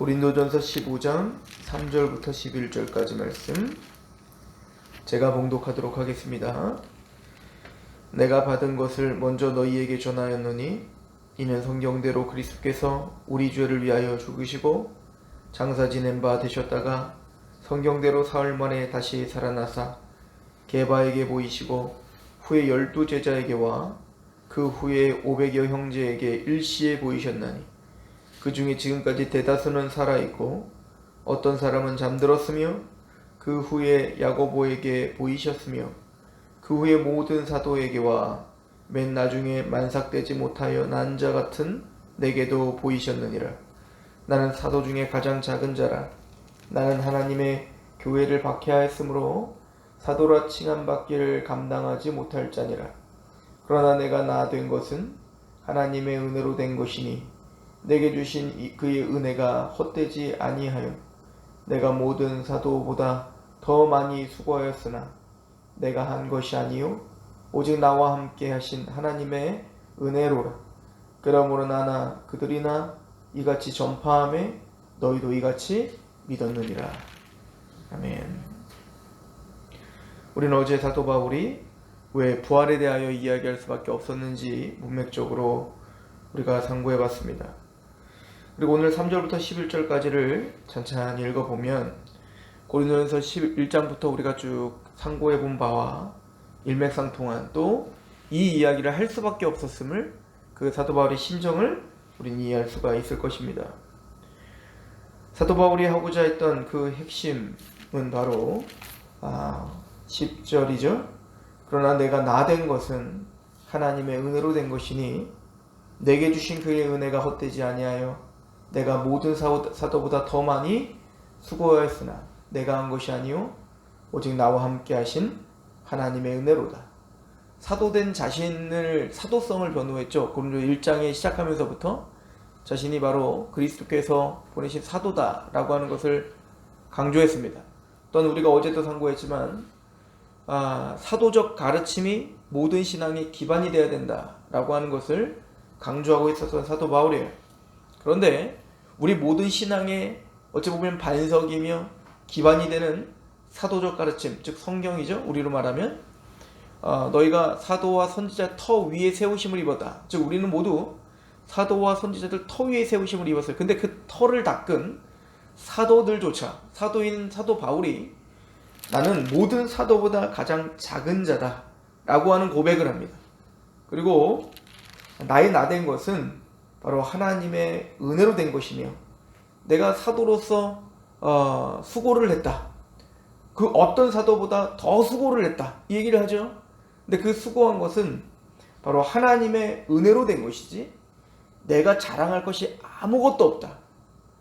고린도전서 15장 3절부터 11절까지 말씀 제가 봉독하도록 하겠습니다. 내가 받은 것을 먼저 너희에게 전하였노니 이는 성경대로 그리스도께서 우리 죄를 위하여 죽으시고 장사 지낸 바 되셨다가 성경대로 사흘 만에 다시 살아나사 게바에게 보이시고 후에 열두 제자에게와 그 후에 오백여 형제에게 일시에 보이셨나니 그 중에 지금까지 대다수는 살아 있고 어떤 사람은 잠들었으며 그 후에 야고보에게 보이셨으며 그 후에 모든 사도에게와 맨 나중에 만삭되지 못하여 난 자 같은 내게도 보이셨느니라. 나는 사도 중에 가장 작은 자라. 나는 하나님의 교회를 박해하였으므로 사도라 칭함 받기를 감당하지 못할 자니라. 그러나 내가 나 된 것은 하나님의 은혜로 된 것이니 내게 주신 이- 그의 은혜가 헛되지 아니하여 내가 모든 사도보다 더 많이 수고하였으나 내가 한 것이 아니요 오직 나와 함께 하신 하나님의 은혜로라. 그러므로 나나 그들이나 이같이 전파함에 너희도 이같이 믿었느니라. 아멘. 우리는 어제 사도 바울이 왜 부활에 대하여 이야기할 수밖에 없었는지 문맥적으로 우리가 상고해 봤습니다. 그리고 오늘 3절부터 11절까지를 천천히 읽어보면 고린도전서 11장부터 우리가 쭉 상고해 본 바와 일맥상통한 또 이 이야기를 할 수밖에 없었음을 그 사도 바울의 심정을 우리는 이해할 수가 있을 것입니다. 사도 바울이 하고자 했던 그 핵심은 바로 아, 10절이죠. 그러나 내가 나 된 것은 하나님의 은혜로 된 것이니 내게 주신 그의 은혜가 헛되지 아니하여 내가 모든 사도- 사도보다 더 많이 수고하였으나 내가 한 것이 아니요 오직 나와 함께 하신 하나님의 은혜로다. 사도된 자신을 사도성을 변호했죠. 고린도 1장에 시작하면서부터 자신이 바로 그리스도께서 보내신 사도다라고 하는 것을 강조했습니다. 또한 우리가 어제도 상고했지만 아, 사도적 가르침이 모든 신앙의 기반이 되어야 된다라고 하는 것을 강조하고 있었던 사도 바울이에요. 그런데 우리 모든 신앙의 어찌 보면 반석이며 기반이 되는 사도적 가르침, 즉 성경이죠. 우리로 말하면 어, 너희가 사도와 선지자 터 위에 세우심을 입었다. 즉 우리는 모두 사도와 선지자들 터 위에 세우심을 입었어요. 근데 그 터를 닦은 사도들조차 사도인 사도 바울이 나는 모든 사도보다 가장 작은 자다 라고 하는 고백을 합니다. 그리고 나의 나된 것은 바로 하나님의 은혜로 된 것이며 내가 사도로서 어, 수고를 했다. 그 어떤 사도보다 더 수고를 했다. 이 얘기를 하죠. 근데 그 수고한 것은 바로 하나님의 은혜로 된 것이지 내가 자랑할 것이 아무것도 없다.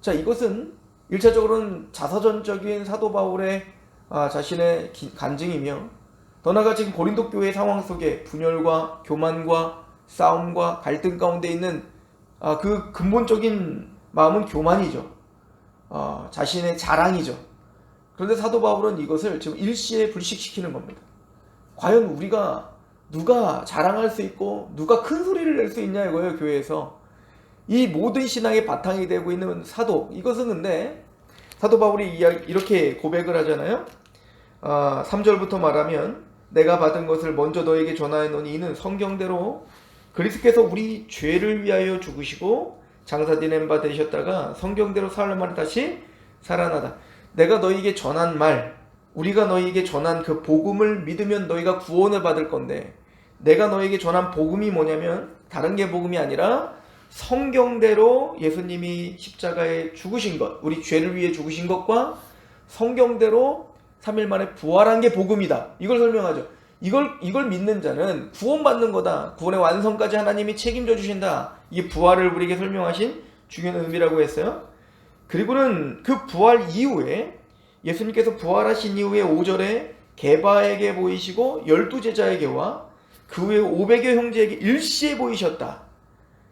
자, 이것은 일차적으로는 자서전적인 사도 바울의 아, 자신의 기- 간증이며 더 나아가 지금 고린도 교회 상황 속에 분열과 교만과 싸움과 갈등 가운데 있는 아, 그 근본적인 마음은 교만이죠. 아, 자신의 자랑이죠. 그런데 사도 바울은 이것을 지금 일시에 불식시키는 겁니다. 과연 우리가 누가 자랑할 수 있고 누가 큰 소리를 낼 수 있냐 이거예요 교회에서 이 모든 신앙의 바탕이 되고 있는 사도 이것은 근데 사도 바울이 이렇게 고백을 하잖아요. 아, 3절부터 말하면 내가 받은 것을 먼저 너에게 전하였노니 이는 성경대로 그리스께서 우리 죄를 위하여 죽으시고 장사 지낸 바 되셨다가 성경대로 사흘 만에 다시 살아나다. 내가 너희에게 전한 말, 우리가 너희에게 전한 그 복음을 믿으면 너희가 구원을 받을 건데 내가 너희에게 전한 복음이 뭐냐면 다른 게 복음이 아니라 성경대로 예수님이 십자가에 죽으신 것, 우리 죄를 위해 죽으신 것과 성경대로 3일 만에 부활한 게 복음이다. 이걸 설명하죠. 이걸 이걸 믿는 자는 구원받는 거다. 구원의 완성까지 하나님이 책임져 주신다. 이게 부활을 우리에게 설명하신 중요한 의미라고 했어요. 그리고는 그 부활 이후에 예수님께서 부활하신 이후에 5절에 게바에게 보이시고 열두 제자에게와 그 후에 500여 형제에게 일시에 보이셨다.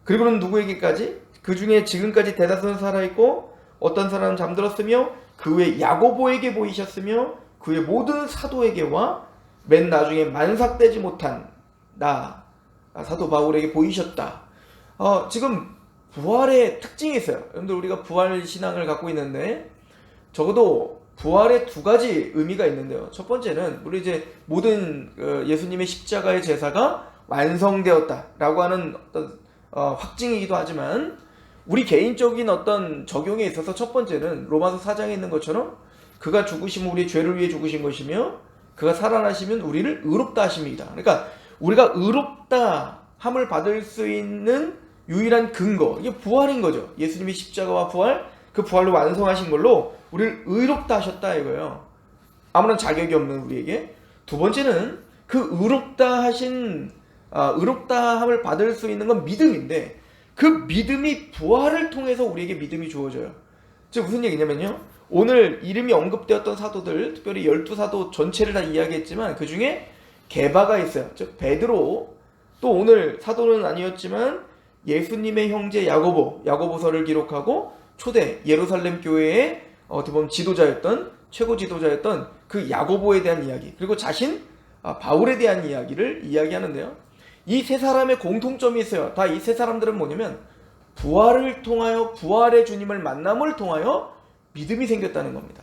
그리고는 누구에게까지? 그 중에 지금까지 대다수는 살아있고 어떤 사람은 잠들었으며 그 후에 야고보에게 보이셨으며 그 후에 모든 사도에게와 맨 나중에 만삭되지 못한 나 아, 사도 바울에게 보이셨다. 어, 지금 부활의 특징이 있어요. 여러분들 우리가 부활 신앙을 갖고 있는데 적어도 부활의 두 가지 의미가 있는데요. 첫 번째는 우리 이제 모든 어, 예수님의 십자가의 제사가 완성되었다라고 하는 어떤 어, 확증이기도 하지만 우리 개인적인 어떤 적용에 있어서 첫 번째는 로마서 4장에 있는 것처럼 그가 죽으시면 우리의 죄를 위해 죽으신 것이며 그가 살아나시면 우리를 의롭다 하심이다. 그러니까 우리가 의롭다 함을 받을 수 있는 유일한 근거 이게 부활인 거죠. 예수님이 십자가와 부활 그 부활로 완성하신 걸로 우리를 의롭다 하셨다 이거예요. 아무런 자격이 없는 우리에게 두 번째는 그 의롭다 하신 아, 의롭다 함을 받을 수 있는 건 믿음인데 그 믿음이 부활을 통해서 우리에게 믿음이 주어져요. 즉 무슨 얘기냐면요. 오늘 이름이 언급되었던 사도들, 특별히 열두 사도 전체를 다 이야기했지만 그 중에 개바가 있어요. 즉 베드로 또 오늘 사도는 아니었지만 예수님의 형제 야고보, 야고보서를 기록하고 초대 예루살렘 교회의 어떻게 보면 지도자였던 최고 지도자였던 그 야고보에 대한 이야기 그리고 자신 아, 바울에 대한 이야기를 이야기하는데요. 이 세 사람의 공통점이 있어요. 다 이 세 사람들은 뭐냐면 부활을 통하여 부활의 주님을 만남을 통하여 믿음이 생겼다는 겁니다.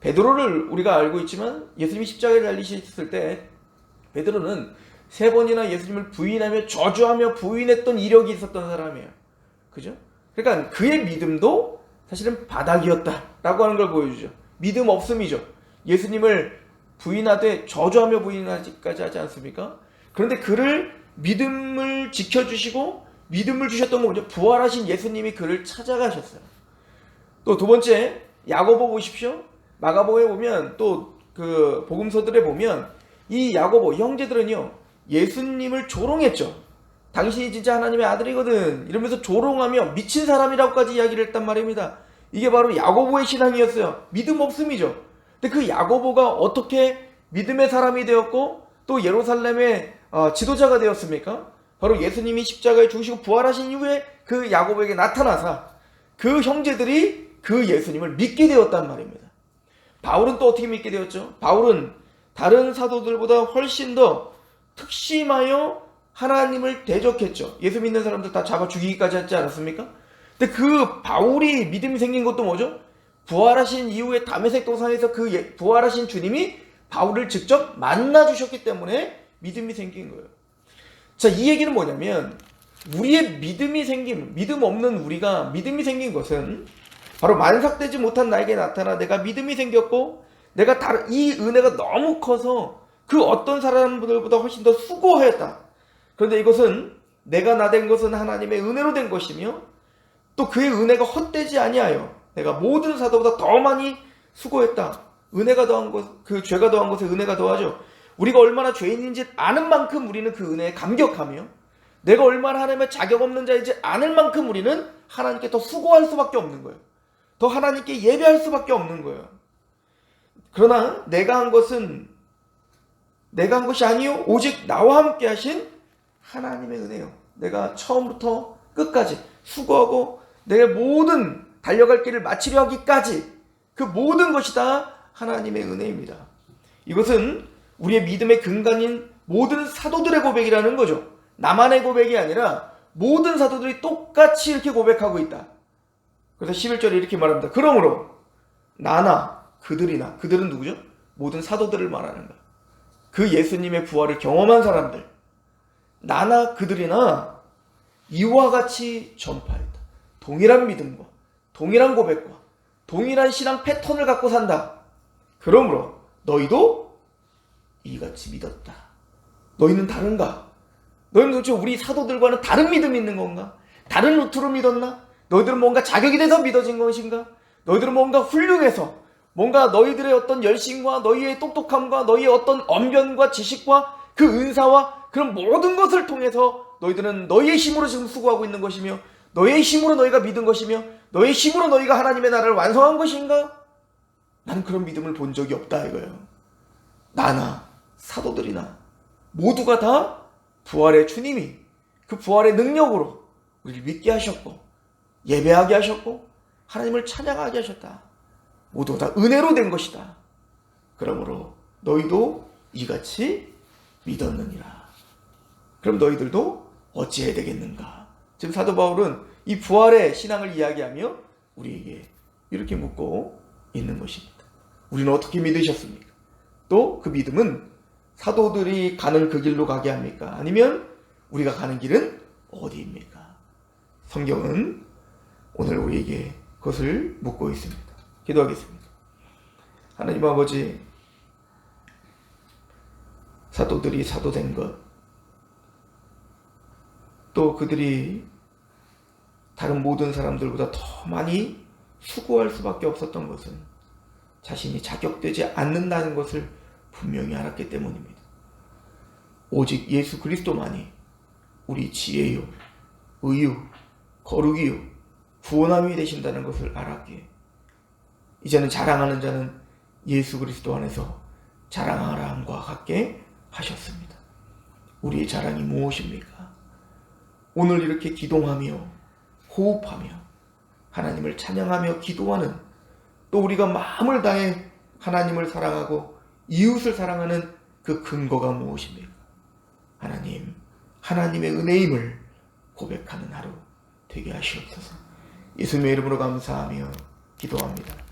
베드로를 우리가 알고 있지만 예수님이 십자가에 달리셨을 때 베드로는 세 번이나 예수님을 부인하며 저주하며 부인했던 이력이 있었던 사람이에요. 그죠? 그러니까 그의 믿음도 사실은 바닥이었다라고 하는 걸 보여주죠. 믿음 없음이죠. 예수님을 부인하되 저주하며 부인하기까지 하지 않습니까? 그런데 그를 믿음을 지켜주시고 믿음을 주셨던 건 뭐죠? 부활하신 예수님이 그를 찾아가셨어요. 또 두 번째 야고보 보십시오. 마가복에 보면 또 그 복음서들에 보면 이 야고보 형제들은요 예수님을 조롱했죠. 당신이 진짜 하나님의 아들이거든 이러면서 조롱하며 미친 사람이라고까지 이야기를 했단 말입니다. 이게 바로 야고보의 신앙이었어요. 믿음 없음이죠. 근데 그 야고보가 어떻게 믿음의 사람이 되었고 또 예루살렘의 어, 지도자가 되었습니까? 바로 예수님이 십자가에 죽으시고 부활하신 이후에 그 야고보에게 나타나사 그 형제들이 그 예수님을 믿게 되었단 말입니다. 바울은 또 어떻게 믿게 되었죠? 바울은 다른 사도들보다 훨씬 더 특심하여 하나님을 대적했죠. 예수 믿는 사람들 다 잡아 죽이기까지 하지 않았습니까? 근데 그 바울이 믿음이 생긴 것도 뭐죠? 부활하신 이후에 담에색 도상에서 그 예- 부활하신 주님이 바울을 직접 만나 주셨기 때문에 믿음이 생긴 거예요. 자, 이 얘기는 뭐냐면 우리의 믿음이 생김, 믿음 없는 우리가 믿음이 생긴 것은 바로 만삭되지 못한 나에게 나타나 내가 믿음이 생겼고 내가 다른 이 은혜가 너무 커서 그 어떤 사람들보다 훨씬 더 수고하였다. 그런데 이것은 내가 나 된 것은 하나님의 은혜로 된 것이며 또 그의 은혜가 헛되지 아니하여 내가 모든 사도보다 더 많이 수고했다. 은혜가 더한 것, 그 죄가 더한 것에 은혜가 더하죠. 우리가 얼마나 죄인인지 아는 만큼 우리는 그 은혜에 감격하며 내가 얼마나 하나님의 자격 없는 자인지 아는 만큼 우리는 하나님께 더 수고할 수밖에 없는 거예요. 더 하나님께 예배할 수밖에 없는 거예요. 그러나 내가 한 것은 내가 한 것이 아니요 오직 나와 함께 하신 하나님의 은혜요. 내가 처음부터 끝까지 수고하고 내 모든 달려갈 길을 마치려 하기까지 그 모든 것이 다 하나님의 은혜입니다. 이것은 우리의 믿음의 근간인 모든 사도들의 고백이라는 거죠. 나만의 고백이 아니라 모든 사도들이 똑같이 이렇게 고백하고 있다. 그래서 11절에 이렇게 말합니다. 그러므로 나나 그들이나 그들은 누구죠? 모든 사도들을 말하는 거야. 그 예수님의 부활을 경험한 사람들 나나 그들이나 이와 같이 전파했다. 동일한 믿음과 동일한 고백과 동일한 신앙 패턴을 갖고 산다. 그러므로 너희도 이같이 믿었다. 너희는 다른가? 너희는 도대체 우리 사도들과는 다른 믿음이 있는 건가? 다른 루트로 믿었나? 너희들은 뭔가 자격이 돼서 믿어진 것인가? 너희들은 뭔가 훌륭해서 뭔가 너희들의 어떤 열심과 너희의 똑똑함과 너희의 어떤 언변과 지식과 그 은사와 그런 모든 것을 통해서 너희들은 너희의 힘으로 지금 수고하고 있는 것이며 너희의 힘으로 너희가 믿은 것이며 너희의 힘으로 너희가 하나님의 나라를 완성한 것인가? 나는 그런 믿음을 본 적이 없다 이거예요. 나나 사도들이나 모두가 다 부활의 주님이 그 부활의 능력으로 우리를 믿게 하셨고 예배하게 하셨고 하나님을 찬양하게 하셨다. 모두 다 은혜로 된 것이다. 그러므로 너희도 이같이 믿었느니라. 그럼 너희들도 어찌해야 되겠는가? 지금 사도 바울은 이 부활의 신앙을 이야기하며 우리에게 이렇게 묻고 있는 것입니다. 우리는 어떻게 믿으셨습니까? 또 그 믿음은 사도들이 가는 그 길로 가게 합니까? 아니면 우리가 가는 길은 어디입니까? 성경은 오늘 우리에게 그것을 묻고 있습니다. 기도하겠습니다. 하나님 아버지, 사도들이 사도된 것, 또 그들이 다른 모든 사람들보다 더 많이 수고할 수밖에 없었던 것은 자신이 자격되지 않는다는 것을 분명히 알았기 때문입니다. 오직 예수 그리스도만이 우리 지혜요, 의요, 거룩이요, 구원함이 되신다는 것을 알았기에 이제는 자랑하는 자는 예수 그리스도 안에서 자랑하라 함과 같게 하셨습니다. 우리의 자랑이 무엇입니까? 오늘 이렇게 기동하며 호흡하며 하나님을 찬양하며 기도하는 또 우리가 마음을 다해 하나님을 사랑하고 이웃을 사랑하는 그 근거가 무엇입니까? 하나님, 하나님의 은혜임을 고백하는 하루 되게 하시옵소서. 예수님의 이름으로 감사하며 기도합니다.